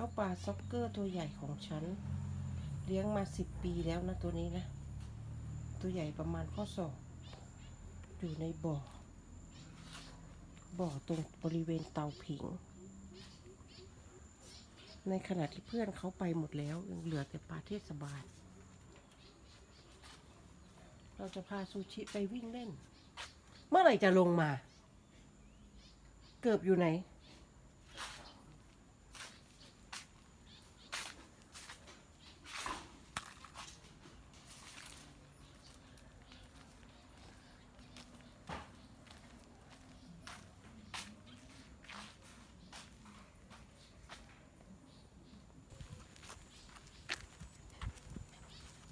จ้าปลาซ็อกเกอร์ตัวใหญ่ของฉัน เลี้ยงมาสิบปีแล้วนะตัวนี้นะ ตัวใหญ่ประมาณข้อศอกอยู่ในบ่อ บ่อตรงบริเวณเตาผิง ในขณะที่เพื่อนเขาไปหมดแล้ว ยังเหลือแต่ปลาเทศบาล เราจะพาซูชิไปวิ่งเล่น เมื่อไหร่จะลงมา เกือบอยู่ไหน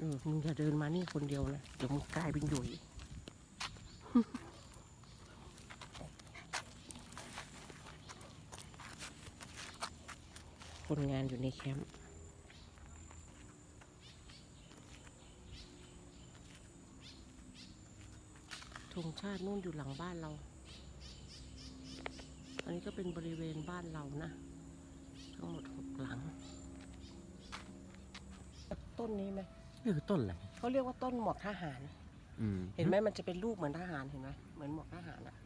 อมึงอย่าเดินมานี่คนเดียวนะ เดี๋ยวมึงกลายเป็นหยุยคนงานอยู่ในแคมป์ธงชาตินู่นอยู่หลังบ้านเรา อันนี้ก็เป็นบริเวณบ้านเรานะ ทั้งหมดหกหลัง ต้นนี้ไหม นี่คือต้นอะไรเขาเรียกว่าต้นหมอกทหาร อืมเห็นไหมมันจะเป็นรูปเหมือนทหารเห็นไหมเหมือนหมอกทหารอะ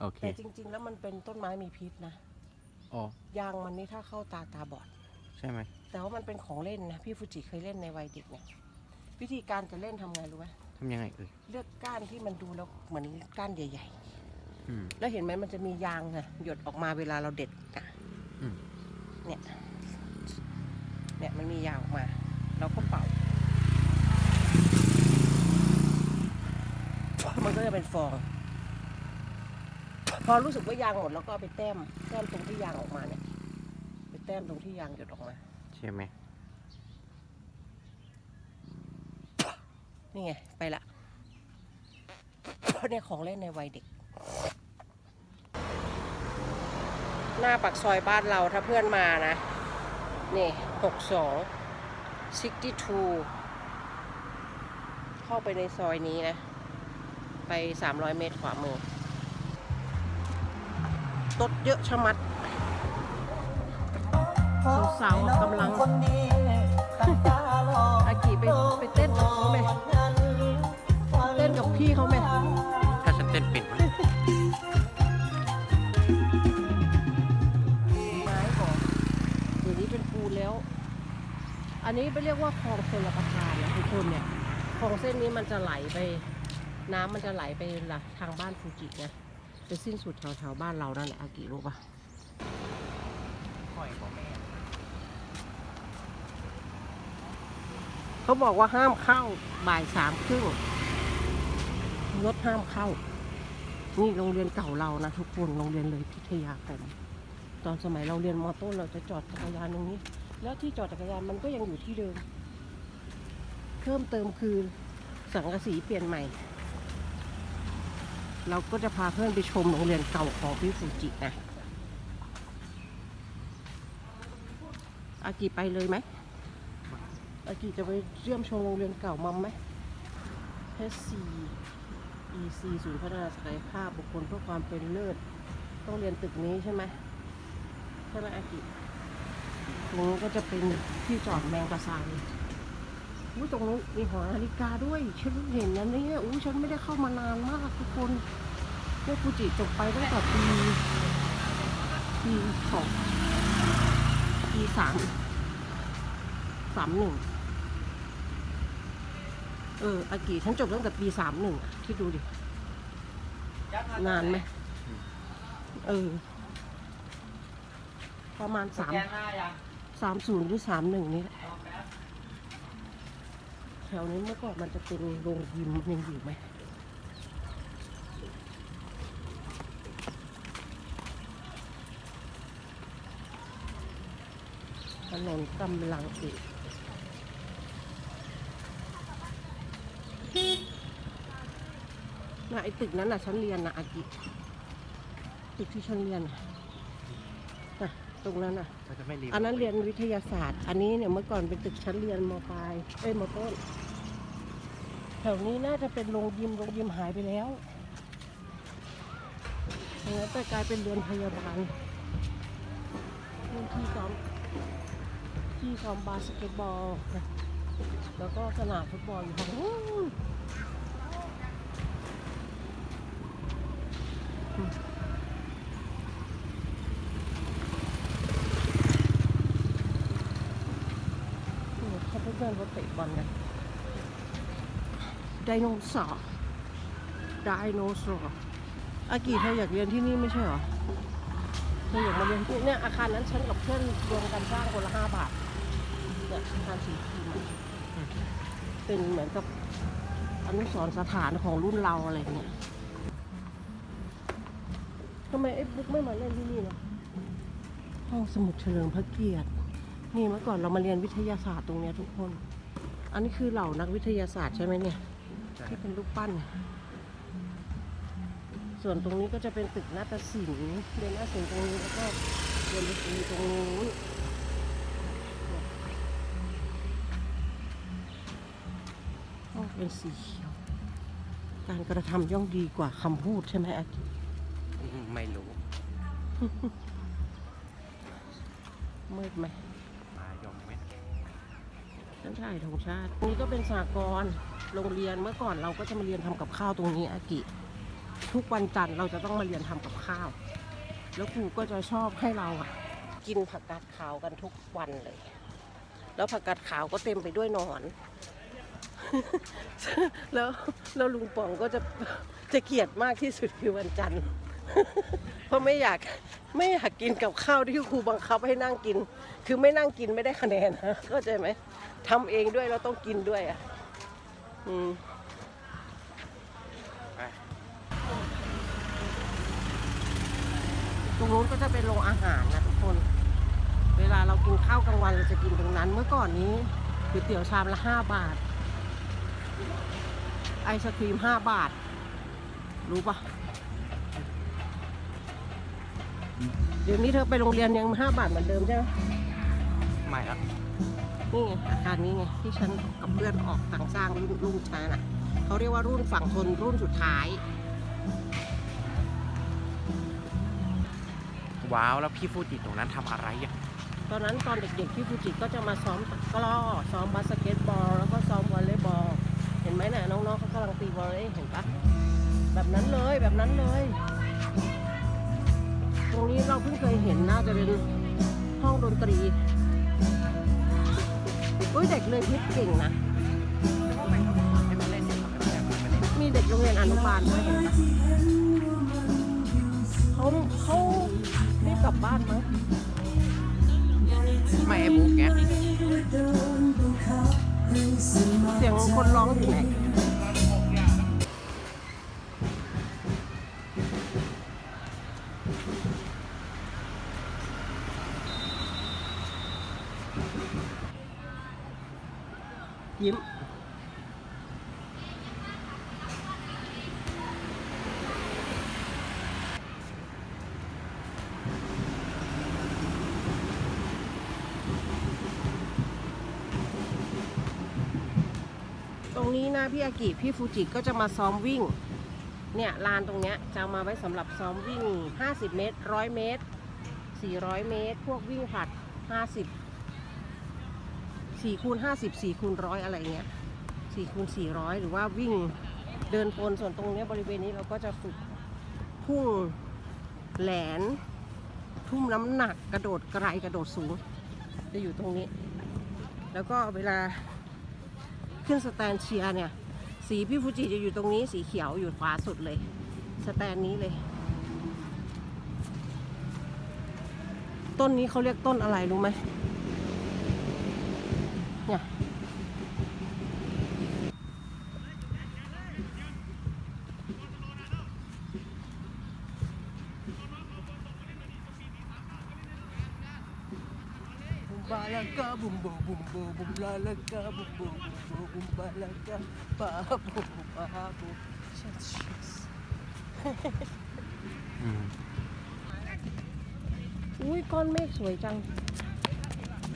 โอเคแต่จริง ๆ แล้วมันเป็นต้นไม้มีพิษนะอ๋อยางมันนี่ถ้าเข้าตาตาบอด ใช่ไหมแต่ว่ามันเป็นของเล่นนะพี่ฟูจิเคยเล่นในวัยเด็กเนี่ยวิธีการจะเล่นทำไงรู้ไหมทำยังไงเอ่ยเลือกก้านที่มันดูแล้วเหมือนก้านใหญ่ อืม ๆ แล้วเห็นไหมมันจะมียางอะหยดออกมาเวลาเราเด็ดอะอืม เนี่ยเนี่ยมันมียางออกมา เราก็เป่า มันก็จะเป็นฟอง พอรู้สึกว่ายางหมดแล้วก็เอาไปแต้ม แต้มตรงที่ยางออกมาเนี่ย ไปแต้มตรงที่ยางหยดออกมา ใช่ไหมนี่ไง ไปละเนี่ยของเล่นในวัยเด็ก หน้าปักซอยบ้านเราถ้าเพื่อนมานะ นี่หกสองซิกทูเข้าไปในซอยนี้นะ ไปสามร้อยเมตรขวามือรถเยอะชะมัดสาวๆกำลังอากิไปไปเต้นกับเขาไหมเต้นกับพี่เขาไหมถ้าฉันเต้นเป็นไหมไม้ก่อนเดี๋ยวนี้เป็นปูนแล้ว อันนี้ไปเรียกว่าคลองชลประทานนะทุกคนเนี่ยคลองเส้นนี้มันจะไหลไป น้ำมันจะไหลไปละทางบ้านฟูจินะไปสิ้นสุดแถวแถวๆบ้านเรานั่นแหละอากิรู้ปะค่อยบอกแม่เขาบอกว่าห้ามเข้าบ่ายสามครึ่งรถห้ามเข้า นี่โรงเรียนเก่าเรานะทุกคนโรงเรียนเลยพิทยาคมตอนสมัยเราเรียนมอต้นเราจะจอดจักรยานตรงนี้ แล้วที่จอดจักรยานมันก็ยังอยู่ที่เดิม เพิ่มเติมคือสังกะสีเปลี่ยนใหม่ เราก็จะพาเพื่อนไปชมโรงเรียนเก่าของพี่ฟูจินะอากิไปเลยไหมอากิจะไปเยี่ยมชมโรงเรียนเก่ามัมไหม HC EC ศูนย์พัฒนาศักยภาพบุคคลเพื่อความเป็นเลิศ ต้องเรียนตึกนี้ใช่ไหมใช่ไหมอากิตรงนี้ก็จะเป็นที่จอดแมงกะซาน อุ้ยตรงนู้นมีหอนาฬิกาด้วย ฉันเพิ่งเห็นนะเนี่ยอุ้ยฉันไม่ได้เข้ามานานมากทุกคนเนี่ยฟูจิจบไปตั้งแต่ปีปีสองปีสามสามหนึ่งเอออากิฉันจบตั้งแต่ปีสามหนึ่งที่ดูดิ นานไหมเออ ประมาณสามสามศูนย์หรือสามหนึ่งนี่แหละ แถวนี้เมื่อก่อนมันจะเป็นโรงยิมยังอยู่ไหมถนนกำลังอีกน่ะไอตึกนั้นน่ะฉันเรียนนะอากิตึกที่ฉันเรียนนะ ตรงนั้นน่ะเราจะไม่รีบอันนั้นเรียนวิทยาศาสตร์ อันนี้เนี่ยเมื่อก่อนเป็นตึกชั้นเรียนมปลาย เอ้ยมต้น แถวนี้น่าจะเป็นโรงยิม โรงยิมหายไปแล้วอย่างนั้นแต่กลายเป็นเรือนพยาบาลพื้นที่ซ้อมที่ซ้อมบาสเกตบอลนะแล้วก็สนามฟุตบอลอยู่ทางนู้นอืมโอ้โหเขาเพื่อนๆเขาเตะ บอลกันไดโนเสาร์ไดโนเสาร์อากิเธออยากเรียนที่นี่ไม่ใช่เหรอเธออยากมาเรียนที่เนี่ยอาคารนั้นฉันกับเพื่อนรวมกันสร้างคนละห้าบาทเนี่ยอาคารสีครีมเป็นเหมือนกับอนุสรสถานของรุ่นเราอะไรเงี้ยทำไมไอ้บุ๊กไม่มาเล่นที่นี่เนาะห้องสมุดเฉลิมพระเกียรติ นี่เมื่อก่อนเรามาเรียนวิทยาศาสตร์ตรงเนี้ยทุกคน อันนี้คือเหล่านักวิทยาศาสตร์ใช่ไหมเนี่ย ที่เป็นรูปปั้น ส่วนตรงนี้ก็จะเป็นตึกนาฏศิลป์เรียนนาฏศิลป์ตรงนี้แล้วก็เรียนดนตรีตรงนู้นโอ้เป็นสีเขียว การกระทำย่อมดีกว่าคำพูดใช่ไหมอากิอืมไม่รู้ มืดไหมมายมเม็ด ฉันถ่ายธงชาติตรงนี้ก็เป็นสากลโรงเรียนเมื่อก่อนเราก็จะมาเรียนทำกับข้าวตรงนี้อากิ ทุกวันจันทร์เราจะต้องมาเรียนทำกับข้าว แล้วครูก็จะชอบให้เราอะ กินผักกาดขาวกันทุกวันเลย แล้วผักกาดขาวก็เต็มไปด้วยนอนแล้วแล้วลุงป๋องก็จะจะเกลียดมากที่สุดคือวันจันทร์ เพราะไม่อยากไม่อยากกินกับข้าวที่ครูบังคับให้นั่งกิน คือไม่นั่งกินไม่ได้คะแนนนะเข้าใจไหมทำเองด้วยแล้วต้องกินด้วยอะอืมตรงนู้นก็จะเป็นโรงอาหารนะทุกคน เวลาเรากินข้าวกลางวันเราจะกินตรงนั้น เมื่อก่อนนี้ก๋วยเตี๋ยวชามละห้าบาท ไอศครีมห้าบาท รู้ปะ เดี๋ยวนี้เธอไปโรงเรียนยังห้าบาทเหมือนเดิมใช่ไหมไม่ละนี่ไงอาคารนี้ไงที่ฉันกับเพื่อนออกต่างสร้างรุ่นรุ่นช้าน่ะเขาเรียกว่ารุ่นฝั่งทนรุ่นสุดท้าย ว้าว แล้วพี่ฟูจิตรงนั้นทำอะไรอะตอนนั้นตอนเด็กๆที่ฟูจิก็จะมาซ้อมตะกร้อซ้อมบาสเกตบอลแล้วก็ซ้อมวอลเลย์บอลเห็นไหมน่ะน้องๆเขากำลังตีวอลเลย์เห็นปะแบบนั้นเลยแบบนั้นเลยต รงนี้เราเพิ่งเคยเห็นน่าจะเป็นห้องดนตรีอุ้ยเด็กเลยพิษเก่งนะให้มันเล่นอยู่ให้มันเล่นให้มันเล่นมีเด็กโรงเรียนอนุบาลด้วยเห็นปะเขาเขารีบกลับบ้านมั้งไม่ไอ้บุ๊กแกเสียงคนร้องอยู่ไหน ยิ้ม ตรงนี้นะพี่อากิพี่ฟูจิก็จะมาซ้อมวิ่ง เนี่ยลานตรงเนี้ยจะมาไว้สำหรับซ้อมวิ่ง 50 เมตร 100 เมตร 400 เมตร พวกวิ่งผลัด 50 4คูณ50 4คูณร้อยอะไรเงี้ย4คูณ400 หรือว่าวิ่งเดินพลส่วนตรงเนี้ยบริเวณนี้เราก็จะฝึกพุ่งแหลน ทุ่มน้ำหนักกระโดดไกลกระโดดสูง จะอยู่ตรงนี้ แล้วก็เวลาขึ้นสแตนเชียร์เนี่ย สีพี่ฟูจิจะอยู่ตรงนี้สีเขียวอยู่ขวาสุดเลย สแตนนี้เลย ต้นนี้เขาเรียกต้นอะไรรู้ไหม เนี่ยบุมบาลากาบุมบูบุมบูบุมลาลากาบุมบูบุมบูบุมบาลากาบาบูบาบูเชสเชสอืมอุ้ยก้อนเมฆสวยจัง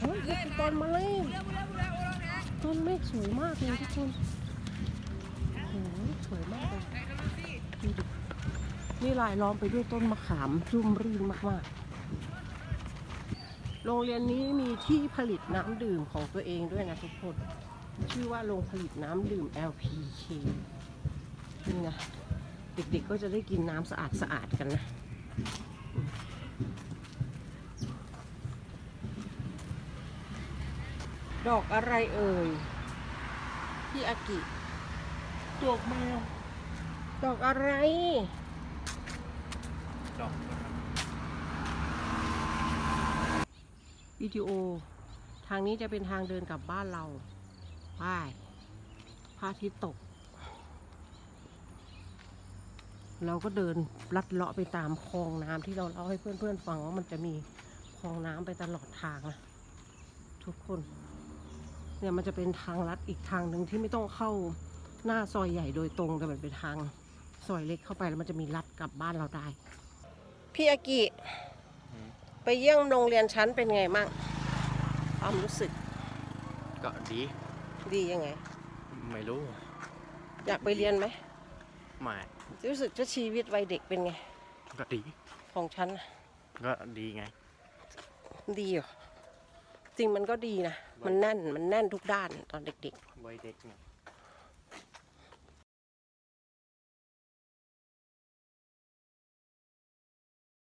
เฮ้ยนี่คือก้อนเมฆ ก้นเมฆสวยมากเลยทุกคนโอ้โหสวยมากเลยดูดินี่ลายล้อมไปด้วยต้นมะขามรุ่มรื่นมากๆ โรงเรียนนี้มีที่ผลิตน้ำดื่มของตัวเองด้วยนะทุกคน ชื่อว่าโรงผลิตน้ำดื่ม LPK นี่นะเด็กๆก็จะได้กินน้ำสะอาดสะอาดๆกันนะ ดอกอะไรเอ่ยพี่อากิ ดอกแมว ดอกอะไร ดอกวิดีโอ ทางนี้จะเป็นทางเดินกลับบ้านเราป้ายพระอาทิตย์ตก เราก็เดินลัดเลาะไปตามคลองน้ำที่เราเล่าให้เพื่อนๆฟังว่ามันจะมีคลองน้ำไปตลอดทางนะทุกคน เนี่ยมันจะเป็นทางลัดอีกทางหนึ่งที่ไม่ต้องเข้าหน้าซอยใหญ่โดยตรงแต่มันเป็นทางซอยเล็กเข้าไปแล้วมันจะมีลัดกลับบ้านเราได้ พี่อากิ ไปเยี่ยมโรงเรียนชั้นเป็นไงมั่งความรู้สึกก็ดีดียังไง ไม่รู้ อยากไปเรียนไหมไม่รู้สึกว่าชีวิตวัยเด็กเป็นไง ก็ดี ของฉันน่ะก็ดีไง ดีเหรอจริงมันก็ดีนะ มันแน่นมันแน่นทุกด้านตอนเด็กวัยเด็กไง